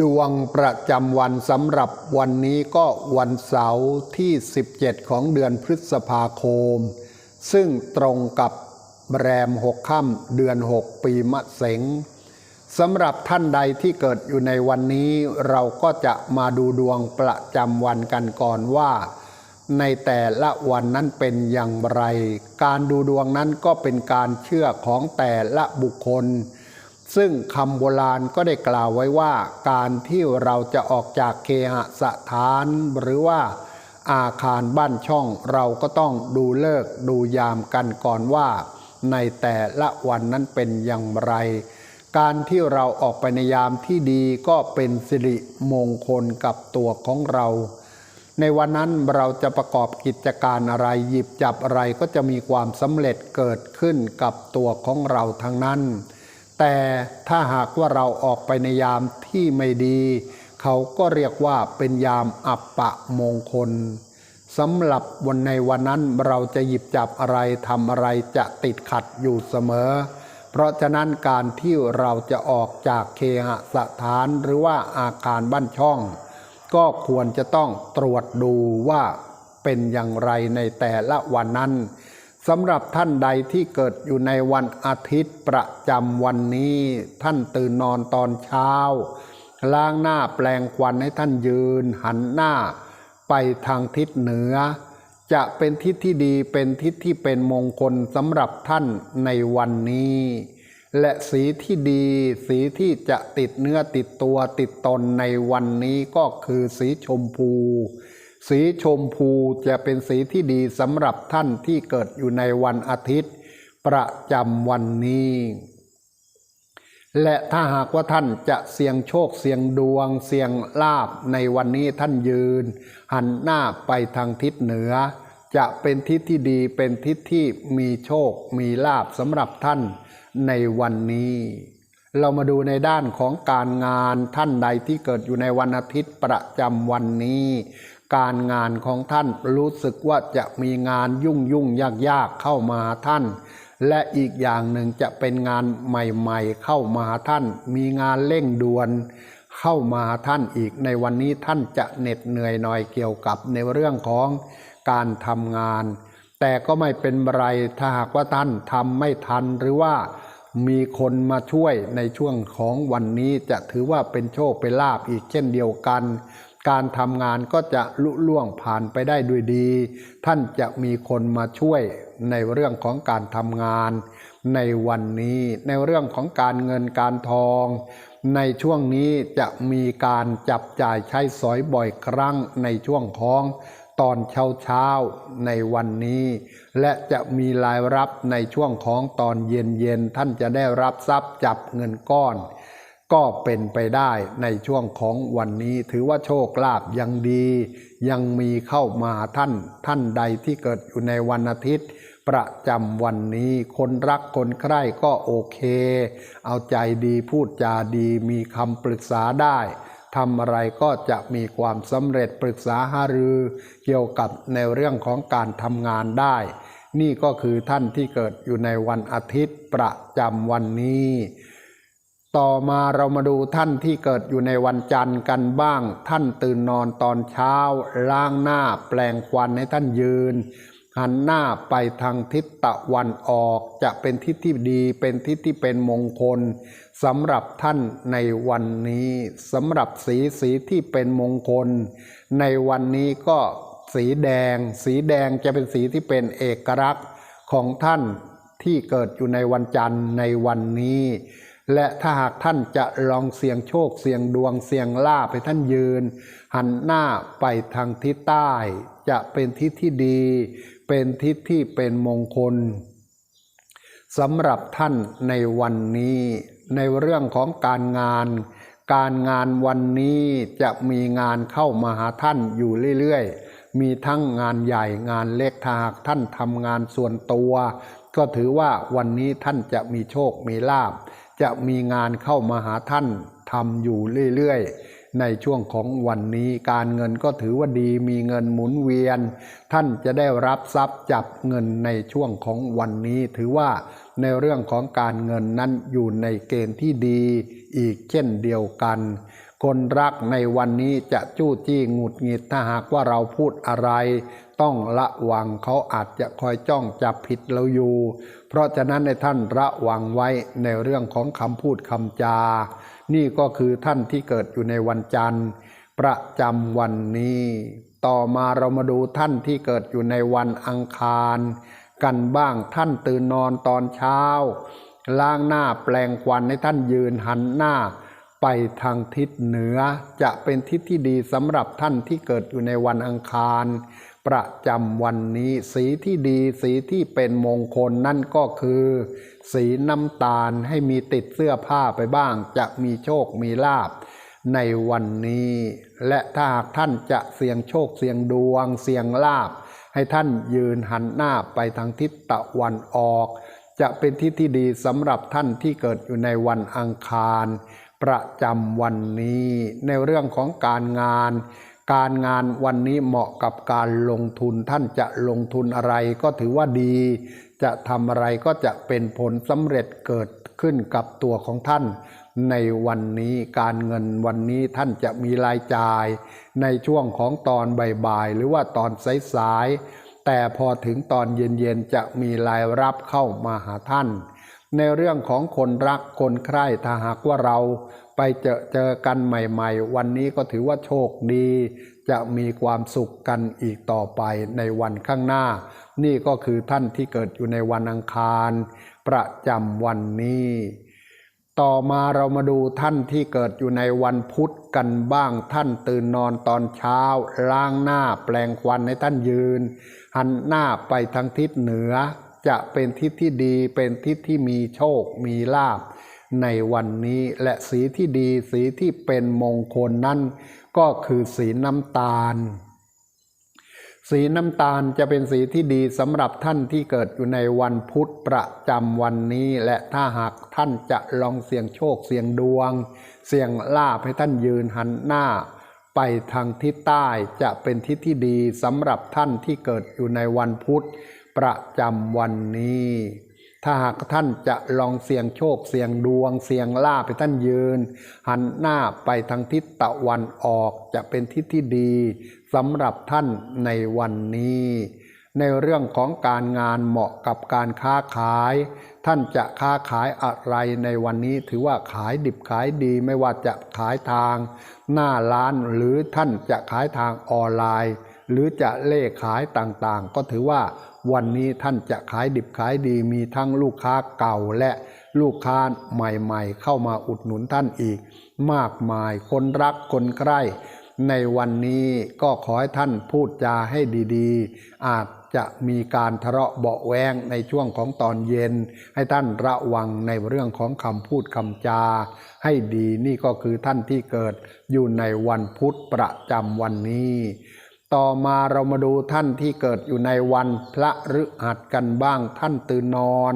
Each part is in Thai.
ดวงประจำวันสำหรับวันนี้ก็วันเสาร์ที่ 17 ของเดือนพฤษภาคม ซึ่งตรงกับแรมหกค่ำเดือน 6 ปีมะเสงสำหรับท่านใดที่เกิดอยู่ในวันนี้เราก็จะมาดูดวงประจำวันกันก่อนว่า ในแต่ละวันนั้นเป็นอย่างไร การดูดวงนั้นก็เป็นการเชื่อของแต่ละบุคคล ซึ่งคำโบราณก็ได้กล่าวไว้ว่า การที่เราจะออกจากเคหสถานหรือว่าอาคารบ้านช่องเราก็ต้องดูเลิกดูยามกันก่อนว่า ในแต่ละวันนั้นเป็นอย่างไร การที่เราออกไปในยามที่ดีก็เป็นสิริมงคลกับตัวของเรา ในวันนั้นเราจะประกอบกิจการอะไรหยิบจับอะไรก็จะมีความสำเร็จเกิดขึ้นกับตัวของเราทั้งนั้น แต่ถ้าหากว่าเราออกไปในยามที่ไม่ดี เขาก็เรียกว่าเป็นยามอัปปะมงคลสำหรับวันในวันนั้นเราจะหยิบจับอะไรทำอะไรจะติดขัดอยู่เสมอ เพราะฉะนั้นการที่เราจะออกจากเคหสถานหรือว่าอาคารบ้านช่อง ก็ควรจะต้องตรวจดูว่าเป็นอย่างไรในแต่ละวันนั้น สำหรับท่านใดที่เกิดอยู่ในวันอาทิตย์ประจำวันนี้ ท่านตื่นนอนตอนเช้า ล้างหน้าแปลงควันให้ท่านยืน หันหน้าไปทางทิศเหนือ จะเป็นทิศที่ดีเป็นทิศที่เป็นมงคลสำหรับท่านในวันนี้ และสีที่ดีสีที่จะติดเนื้อติดตัวติดตนในวันนี้ก็คือสีชมพู สีชมพูจะเป็นสีที่ดีสำหรับท่านที่เกิดอยู่ในวันอาทิตย์ ประจำวันนี้ และถ้าหากว่าท่านจะเสี่ยงโชคเสี่ยงดวง เสี่ยงลาบในวันนี้ท่านยืน หันหน้าไปทางทิศเหนือ จะเป็นทิศที่ดีเป็นทิศที่มีโชคมีลาบสำหรับท่านในวันนี้เรามาดูในด้านของการงานท่านใดที่เกิดอยู่ในวันอาทิตย์ประจำวันนี้ การงานของท่านรู้สึกว่าจะมีงานยุ่งยุ่งยากยากเข้ามาท่าน และอีกอย่างหนึ่งจะเป็นงานใหม่ๆ เข้ามาท่าน มีงานเร่งด่วนเข้ามาหาท่านอีกในวันนี้ท่านจะเหน็ดเหนื่อยหน่อยเกี่ยวกับในเรื่องของการทำงาน แต่ก็ไม่เป็นไรถ้าหากว่าท่านทำไม่ทันหรือว่ามีคนมาช่วยในช่วงของวันนี้จะถือว่าเป็นโชคเป็นลาบอีกเช่นเดียวกัน การทำงานก็จะลุล่วงผ่านไปได้ด้วยดี ท่านจะมีคนมาช่วยในเรื่องของการทำงาน ในวันนี้ในเรื่องของการเงินการทอง ในช่วงนี้จะมีการจับจ่ายใช้สอยบ่อยครั้งในช่วงของตอนเช้าเช้าในวันนี้ และจะมีรายรับในช่วงของตอนเย็นเย็นท่านจะได้รับทรัพย์จับเงินก้อน ก็เป็นไปได้ในช่วงของวันนี้ถือว่าโชคลาภยังดี ยังมีเข้ามาท่านท่านใดที่เกิดอยู่ในวันอาทิตย์ ประจำวันนี้คนรักคนใคร่ก็โอเค เอาใจดีพูดจาดีมีคำปรึกษาได้ทำอะไรก็จะมีความสำเร็จปรึกษาหารือ เกี่ยวกับในเรื่องของการทำงานได้ นี่ก็คือท่านที่เกิดอยู่ในวันอาทิตย์ประจำวันนี้ ต่อมาเรามาดูท่านที่เกิดอยู่ในวันจันทร์กันบ้าง ท่านตื่นนอนตอนเช้า ล้างหน้าแปลงควันให้ท่านยืน หันหน้าไปทางทิศตะวันออก จะเป็นทิศที่ดีเป็นทิศที่เป็นมงคลสำหรับท่านในวันนี้สำหรับสีสีที่เป็นมงคล ในวันนี้ก็สีแดง สีแดงจะเป็นสีที่เป็นเอกลักษณ์ของท่านที่เกิดอยู่ในวันจันทร์ในวันนี้ และถ้าหากท่านจะลองเสี่ยงโชคเสี่ยงดวงเสี่ยงลาภให้ท่านยืน หันหน้าไปทางทิศใต้ จะเป็นทิศที่ดี เป็นทิศที่เป็นมงคลสำหรับท่านในวันนี้ ในเรื่องของการงาน การงานวันนี้จะมีงานเข้ามาหาท่านอยู่เรื่อยๆ มีทั้งงานใหญ่งานเล็กถ้ากท่านทำงานส่วนตัว ก็ถือว่าวันนี้ท่านจะมีโชคมีลาภจะมีงานเข้ามาหาท่านทำอยู่เรื่อยๆ ในช่วงของวันนี้การเงินก็ถือว่าดีมีเงินหมุนเวียน ท่านจะได้รับทรัพย์จับเงินในช่วงของวันนี้ ถือว่าในเรื่องของการเงินนั้นอยู่ในเกณฑ์ที่ดีอีกเช่นเดียวกัน คนรักในวันนี้จะจู้จี้หงุดหงิดถ้าหากว่าเราพูดอะไร ต้องระวังเขาอาจจะคอยจ้องจับผิดเราอยู่ เพราะฉะนั้นในท่านระวังไว้ในเรื่องของคำพูดคำจา นี่ก็คือท่านที่เกิดอยู่ในวันจันทร์ ประจำวันนี้ ต่อมาเรามาดูท่านที่เกิดอยู่ในวันอังคาร กันบ้างท่านตื่นนอนตอนเช้า ล้างหน้าแปลงควันให้ท่านยืนหันหน้า ไปทางทิศเหนือจะเป็นทิศที่ดีสำหรับท่านที่เกิดอยู่ในวันอังคาร ประจำวันนี้สีที่ดีสีที่เป็นมงคลนั่นก็คือ สีน้ำตาลให้มีติดเสื้อผ้าไปบ้าง จะมีโชคมีลาบในวันนี้ และถ้าหากท่านจะเสี่ยงโชคเสี่ยงดวงเสี่ยงลาบ ให้ท่านยืนหันหน้าไปทางทิศตะวันออก จะเป็นทิศที่ดีสำหรับท่านที่เกิดอยู่ในวันอังคาร ประจำวันนี้ ในเรื่องของการงาน การงานวันนี้เหมาะกับการลงทุนท่านจะลงทุนอะไรก็ถือว่าดี จะทำอะไรก็จะเป็นผลสำเร็จเกิดขึ้นกับตัวของท่าน ในวันนี้การเงินวันนี้ท่านจะมีรายจ่าย ในช่วงของตอนบ่ายๆหรือว่าตอนสายๆแต่พอถึงตอนเย็นๆจะมีรายรับเข้ามาหาท่าน ในเรื่องของคนรักคนใคร่ถ้าหากว่าเราไปเจอเจอกันใหม่ ๆ วันนี้ก็ถือว่าโชคดี จะมีความสุขกันอีกต่อไปในวันข้างหน้า นี่ก็คือท่านที่เกิดอยู่ในวันอังคาร ประจำวันนี้ต่อมาเรามาดูท่านที่เกิดอยู่ในวันพุธกันบ้างท่านตื่นนอนตอนเช้า ล้างหน้าแปลงควันให้ท่านยืน หันหน้าไปทางทิศเหนือ จะเป็นทิศที่ดีเป็นทิศที่มีโชค มีลาภในวันนี้และสีที่ดีสีที่เป็นมงคลนั่นก็คือสีน้ำตาล สีน้ำตาลจะเป็นสีที่ดีสำหรับท่านที่เกิดอยู่ในวันพุธประจำวันนี้ และถ้าหากท่านจะลองเสี่ยงโชคเสี่ยงดวง เสี่ยงลาภให้ท่านยืนหันหน้า ไปทางทิศใต้จะเป็นทิศที่ดีสำหรับท่านที่เกิดอยู่ในวันพุธ ประจำวันนี้ ถ้าหากท่านจะลองเสี่ยงโชคเสี่ยงดวง เสี่ยงลาภให้ท่านยืน หันหน้าไปทางทิศตะวันออกจะเป็นทิศที่ดีสำหรับท่านในวันนี้ ในเรื่องของการงานเหมาะกับการค้าขาย ท่านจะค้าขายอะไรในวันนี้ถือว่าขายดิบขายดีไม่ว่าจะขายทาง หน้าร้านหรือท่านจะขายทางออนไลน์ หรือจะเล่ขายต่างๆ ก็ถือว่า วันนี้ท่านจะขายดิบขายดีมีทั้งลูกค้าเก่าและลูกค้าใหม่ๆ เข้ามาอุดหนุนท่านอีก มากมายคนรักคนใคร่ในวันนี้ก็ขอให้ท่านพูดจาให้ดีๆ อาจจะมีการทะเลาะเบาแวงในช่วงของตอนเย็น ให้ท่านระวังในเรื่องของคำพูดคำจา ให้ดีนี่ก็คือท่านที่เกิดอยู่ในวันพุธประจำวันนี้ ต่อมาเรามาดูท่านที่เกิดอยู่ในวันพระฤหัสกันบ้างท่านตื่นนอน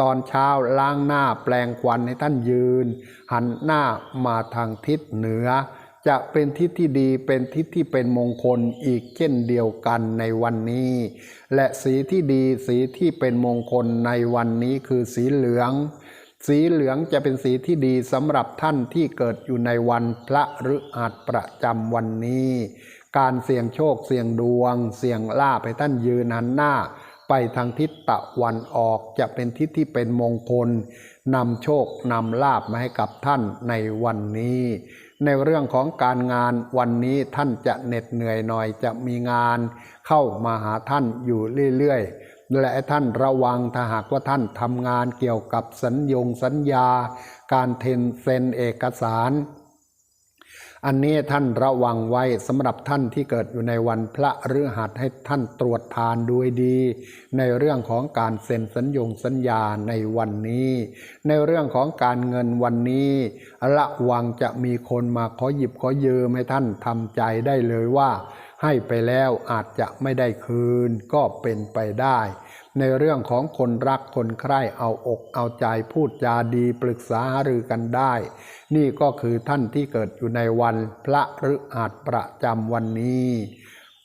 ตอนเช้าล้างหน้าแปลงควันให้ท่านยืน หันหน้ามาทางทิศเหนือ จะเป็นทิศที่ดีเป็นทิศที่เป็นมงคลอีกเช่นเดียวกันในวันนี้ และสีที่ดีสีที่เป็นมงคลในวันนี้คือสีเหลืองสีเหลืองจะเป็นสีที่ดีสำหรับท่านที่เกิดอยู่ในวันพระฤหัสประจำวันนี้ การเสี่ยงโชคเสี่ยงดวง เสี่ยงลาภให้ท่านยืนหันหน้า ไปทางทิศตะวันออกจะเป็นทิศที่เป็นมงคลนำโชคนำลาภมาให้กับท่านในวันนี้ ในเรื่องของการงานวันนี้ท่านจะเหน็ดเหนื่อยหน่อยจะมีงาน เข้ามาหาท่านอยู่เรื่อยๆและท่านระวังถ้าหากว่าท่านทำงานเกี่ยวกับสัญญงสัญญา การเทนเซ็นเอกสาร อันนี้ท่านระวังไว้สำหรับท่านที่เกิดอยู่ในวันพระฤหัสให้ท่านตรวจทานด้วยดี ในเรื่องของการเซ็นสัญญงสัญญาในวันนี้ ในเรื่องของการเงินวันนี้ระวังจะมีคนมาขอหยิบขอยืมให้ท่านทำใจได้เลยว่า ให้ไปแล้วอาจจะไม่ได้คืนก็เป็นไปได้ ในเรื่องของคนรักคนใคร่เอาอกเอาใจพูดจาดีปรึกษาหารือกันได้ นี่ก็คือท่านที่เกิดอยู่ในวันพระฤหัสประจำวันนี้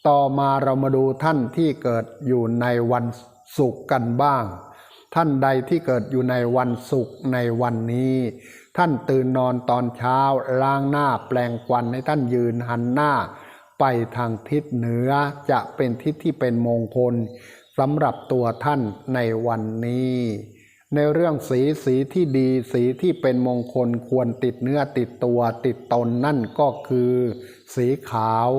ต่อมาเรามาดูท่านที่เกิดอยู่ในวันศุกร์กันบ้าง ท่านใดที่เกิดอยู่ในวันศุกร์ในวันนี้ ท่านตื่นนอนตอนเช้าล้างหน้าแปลงควันให้ท่านยืนหันหน้า ไปทางทิศเหนือจะเป็นทิศที่เป็นมงคล สำหรับตัวท่านในวันนี้ ในเรื่องสีสีที่ดีสีที่เป็นมงคลควรติดเนื้อติดตัวติดตนนั่นก็คือ สีขาว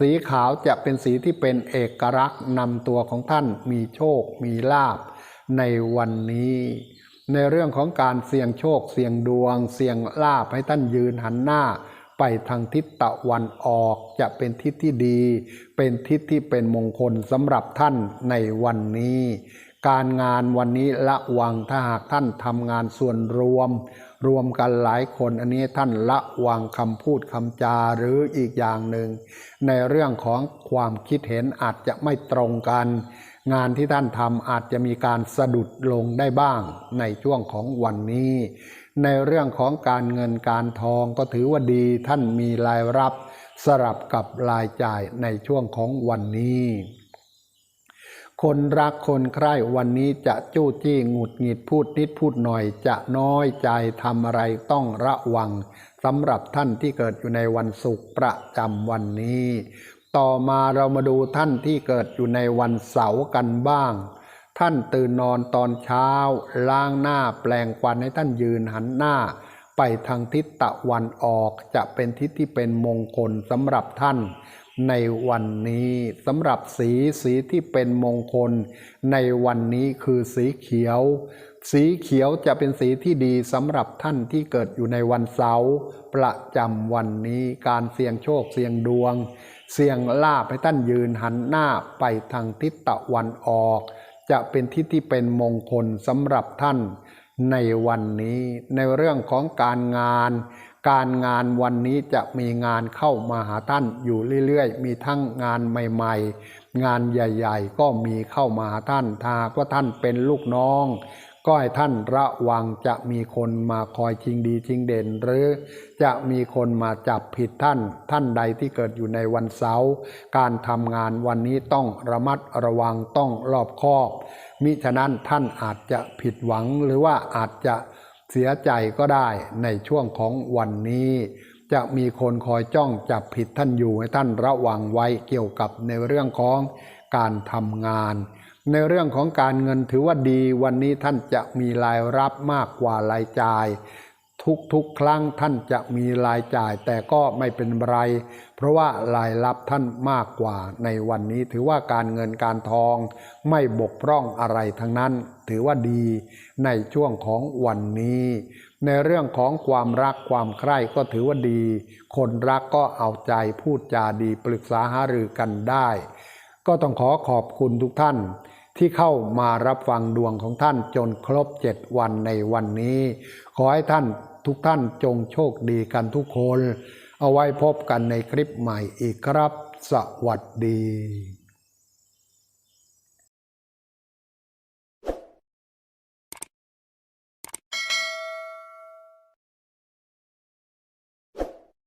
สีขาวจะเป็นสีที่เป็นเอกลักษณ์นำตัวของท่านมีโชคมีลาภในวันนี้ ในเรื่องของการเสี่ยงโชคเสี่ยงดวง เสี่ยงลาภให้ท่านยืนหันหน้า ไปทางทิศตะวันออกจะเป็นทิศที่ดี เป็นทิศที่เป็นมงคลสำหรับท่านในวันนี้ การงานวันนี้ละวังถ้าหากท่านทำงานส่วนรวม รวมกันหลายคนอันนี้ท่านละวังคำพูดคำจาหรืออีกอย่างหนึ่ง ในเรื่องของความคิดเห็นอาจจะไม่ตรงกัน งานที่ท่านทำอาจจะมีการสะดุดลงได้บ้างในช่วงของวันนี้ ในเรื่องของการเงินการทองก็ถือว่าดีท่านมีรายรับสลับกับรายจ่ายในช่วงของวันนี้ คนรักคนใคร่วันนี้จะจู้จี้หงุดหงิดพูดนิดพูดหน่อย จะน้อยใจทำอะไรต้องระวังสำหรับท่านที่เกิดอยู่ในวันศุกร์ประจำวันนี้ ต่อมาเรามาดูท่านที่เกิดอยู่ในวันเสาร์กันบ้าง ท่านตื่นนอนตอนเช้า ล้างหน้าแปลงควันให้ท่านยืนหันหน้า ไปทางทิศตะวันออกจะเป็นทิศที่เป็นมงคลสำหรับท่านในวันนี้สำหรับสีสีที่เป็นมงคล ในวันนี้คือสีเขียว สีเขียวจะเป็นสีที่ดีสำหรับท่านที่เกิดอยู่ในวันเสาร์ประจำวันนี้การเสี่ยงโชคเสี่ยงดวง เสี่ยงลาภให้ท่านยืนหันหน้าไปทางทิศตะวันออก จะเป็นทิศที่เป็นมงคลสำหรับท่านในวันนี้ในเรื่องของการงาน การงานวันนี้จะมีงานเข้ามาหาท่านอยู่เรื่อยๆ มีทั้งงานใหม่ๆ งานใหญ่ ๆ ก็มีเข้ามาหาท่านถ้ากว่าท่านเป็นลูกน้อง ก็ให้ท่านระวังจะมีคนมาคอยชิงดีชิงเด่น หรือจะมีคนมาจับผิดท่าน ท่านใดที่เกิดอยู่ในวันเสาร์การทำงานวันนี้ต้องระมัดระวังต้องรอบคอบ มิฉะนั้นท่านอาจจะผิดหวังหรือว่าอาจจะเสียใจก็ได้ในช่วงของวันนี้จะมีคนคอยจ้องจับผิดท่านอยู่ให้ท่านระวังไว้เกี่ยวกับในเรื่องของการทำงาน ในเรื่องของการเงินถือว่าดีวันนี้ท่านจะมีรายรับมากกว่ารายจ่าย ทุกๆครั้งท่านจะมีรายจ่าย แต่ก็ไม่เป็นไร เพราะว่ารายรับท่านมากกว่าในวันนี้ถือว่าการเงินการทอง ไม่บกพร่องอะไรทั้งนั้น ถือว่าดีในช่วงของวันนี้ ในเรื่องของความรักความใคร่ก็ถือว่าดี คนรักก็เอาใจพูดจาดีปรึกษาหารือกันได้ ก็ต้องขอขอบคุณทุกท่าน ที่เข้ามารับฟังดวงของท่านจนครบเจ็ดวันในวันนี้ ขอให้ท่านทุกท่านจงโชคดีกันทุกคน เอาไว้พบกันในคลิปใหม่อีกครับ สวัสดี